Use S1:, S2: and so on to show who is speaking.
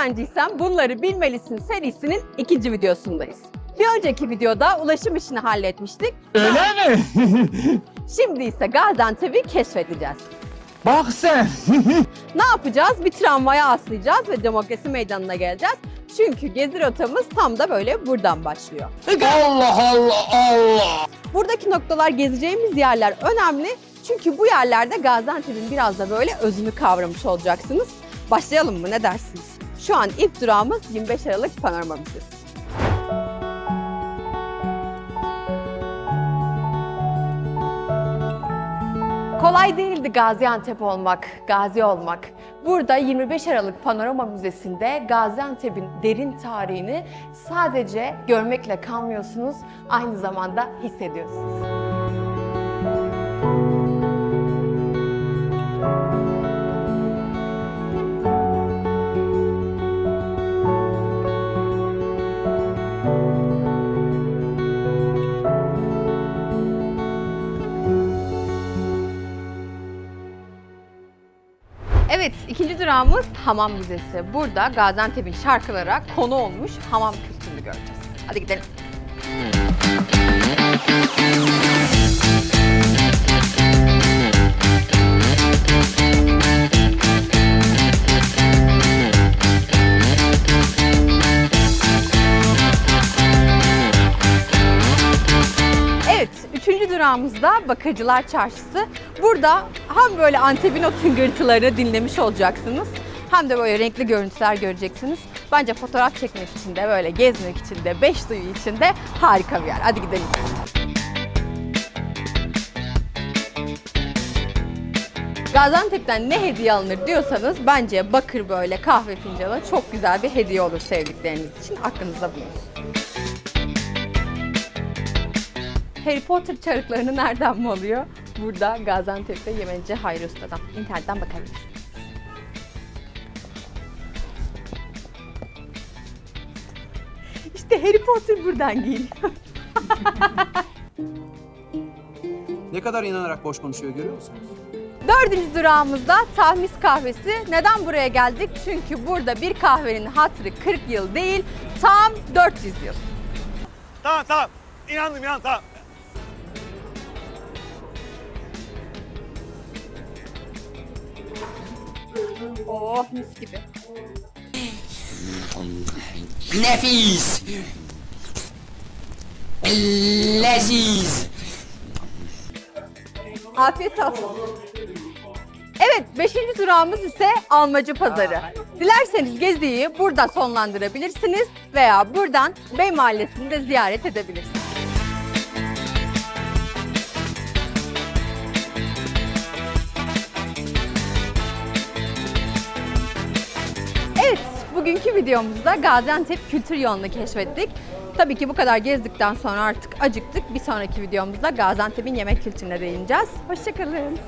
S1: öğrenciysen bunları bilmelisin serisinin ikinci videosundayız. Bir önceki videoda ulaşım işini halletmiştik.
S2: Öyle mi?
S1: Şimdi ise Gaziantep'i keşfedeceğiz.
S2: Bak sen.
S1: Ne yapacağız? Bir tramvaya aslayacağız ve Demokrasi Meydanı'na geleceğiz. Çünkü gezi rotamız tam da böyle buradan başlıyor.
S2: Allah Allah Allah.
S1: Buradaki noktalar gezeceğimiz yerler önemli. Çünkü bu yerlerde Gaziantep'in biraz da böyle özünü kavramış olacaksınız. Başlayalım mı ne dersiniz? Şu an ilk durağımız 25 Aralık Panorama Müzesi. Kolay değildi Gaziantep olmak, gazi olmak. Burada 25 Aralık Panorama Müzesi'nde Gaziantep'in derin tarihini sadece görmekle kalmıyorsunuz, aynı zamanda hissediyorsunuz. Evet, ikinci durağımız Hamam Müzesi. Burada Gaziantep'in şarkılara konu olmuş hamam kültürünü göreceğiz. Hadi gidelim. Üçüncü durağımızda Bakırcılar Çarşısı. Burada hem böyle Antep'in o tıngırtılarını dinlemiş olacaksınız, hem de böyle renkli görüntüler göreceksiniz. Bence fotoğraf çekmek için de, böyle gezmek için de, beş duyu için de harika bir yer. Hadi gidelim. Gaziantep'ten ne hediye alınır diyorsanız bence bakır böyle kahve fincanı çok güzel bir hediye olur sevdikleriniz için. Aklınızda bulunsun. Harry Potter çarıklarını nereden mi alıyor? Burada Gaziantep'te Yemenci Hayri Usta'dan. İnternetten bakabilirsiniz. İşte Harry Potter buradan giyiniyor.
S3: Ne kadar inanarak boş konuşuyor görüyor musunuz?
S1: Dördüncü durağımızda Tahmis Kahvesi. Neden buraya geldik? Çünkü burada bir kahvenin hatırı 40 yıl değil, tam 400 yıl.
S4: Tamam tamam. İnandım inan tamam.
S1: Oh mis gibi.
S5: Nefis. Leziz.
S1: Afiyet olsun. Evet, beşinci durağımız ise Almacı Pazarı. Dilerseniz geziyi burada sonlandırabilirsiniz veya buradan Bey Mahallesi'ni de ziyaret edebilirsiniz. Bugünkü videomuzda Gaziantep Kültür Yolu'nu keşfettik. Tabii ki bu kadar gezdikten sonra artık acıktık. Bir sonraki videomuzda Gaziantep'in yemek kültürüne değineceğiz. Hoşçakalın.